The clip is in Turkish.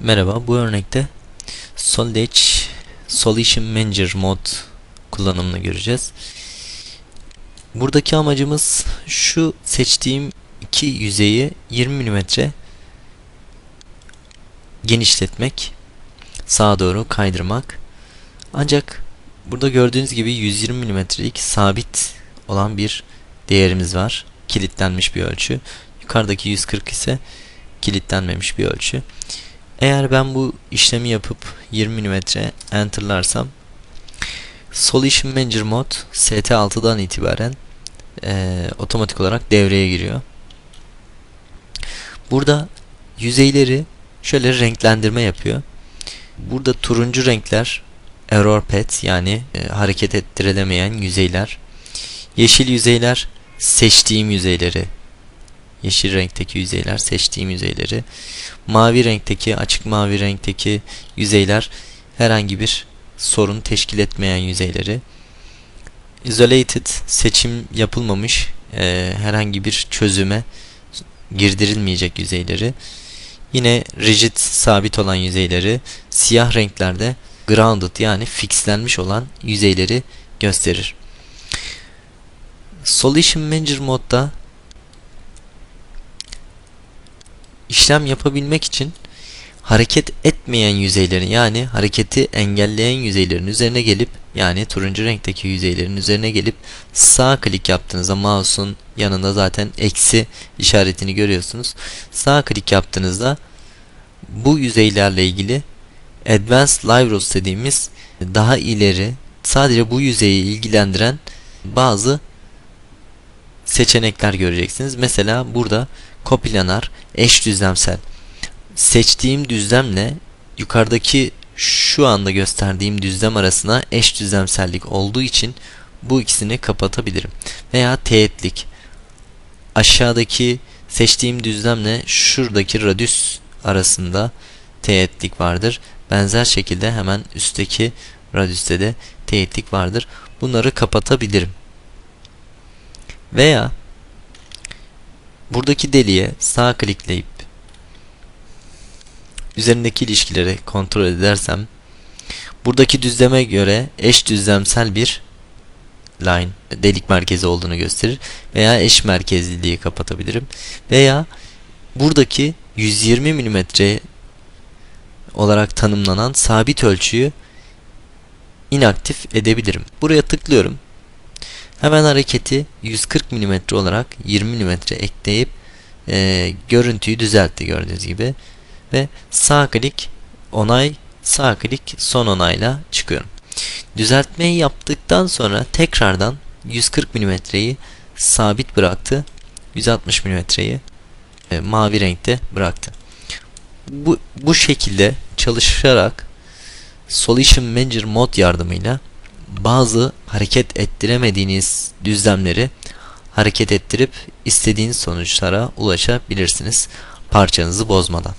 Merhaba, bu örnekte Solid Edge Solution Manager mod kullanımını göreceğiz. Buradaki amacımız şu seçtiğim iki yüzeyi 20 mm genişletmek, sağa doğru kaydırmak. Ancak burada gördüğünüz gibi 120 mm'lik sabit olan bir değerimiz var. Kilitlenmiş bir ölçü. Yukarıdaki 140 ise kilitlenmemiş bir ölçü. Eğer ben bu işlemi yapıp 20 mm enterlarsam Solution Manager mod ST6'dan itibaren e, otomatik olarak devreye giriyor. Burada yüzeyleri şöyle renklendirme yapıyor. Burada turuncu renkler error path yani e, hareket ettirilemeyen yüzeyler. Yeşil yüzeyler seçtiğim yüzeyleri yeşil renkteki yüzeyler seçtiğim yüzeyleri. Mavi renkteki, açık mavi renkteki yüzeyler herhangi bir sorun teşkil etmeyen yüzeyleri. Isolated seçim yapılmamış e, herhangi bir çözüme girdirilmeyecek yüzeyleri. Yine rigid sabit olan yüzeyleri siyah renklerde grounded yani fixlenmiş olan yüzeyleri gösterir. Solution Manager modda işlem yapabilmek için hareket etmeyen yüzeylerin yani hareketi engelleyen yüzeylerin üzerine gelip yani turuncu renkteki yüzeylerin üzerine gelip sağ klik yaptığınızda mouse'un yanında zaten eksi işaretini görüyorsunuz. Sağ klik yaptığınızda bu yüzeylerle ilgili Advanced Live Rules dediğimiz daha ileri sadece bu yüzeyi ilgilendiren bazı seçenekler göreceksiniz. Mesela burada koplanar, eş düzlemsel. Seçtiğim düzlemle yukarıdaki şu anda gösterdiğim düzlem arasına eş düzlemsellik olduğu için bu ikisini kapatabilirim. Veya teğetlik. Aşağıdaki seçtiğim düzlemle şuradaki radius arasında teğetlik vardır. Benzer şekilde hemen üstteki radiüste de teğetlik vardır. Bunları kapatabilirim. Veya buradaki deliğe sağ klikleyip üzerindeki ilişkileri kontrol edersem buradaki düzleme göre eş düzlemsel bir line delik merkezi olduğunu gösterir veya eş merkezliliği kapatabilirim veya buradaki 120 mm olarak tanımlanan sabit ölçüyü inaktif edebilirim. Buraya tıklıyorum. Hemen hareketi 140 mm olarak 20 mm ekleyip e, görüntüyü düzeltti gördüğünüz gibi. Ve sağ klik onay, sağ klik son onayla çıkıyorum. Düzeltmeyi yaptıktan sonra tekrardan 140 mm'yi sabit bıraktı. 160 mm'yi e, mavi renkte bıraktı. Bu, bu şekilde çalışarak Solution Manager mod yardımıyla bazı hareket ettiremediğiniz düzlemleri hareket ettirip istediğiniz sonuçlara ulaşabilirsiniz parçanızı bozmadan.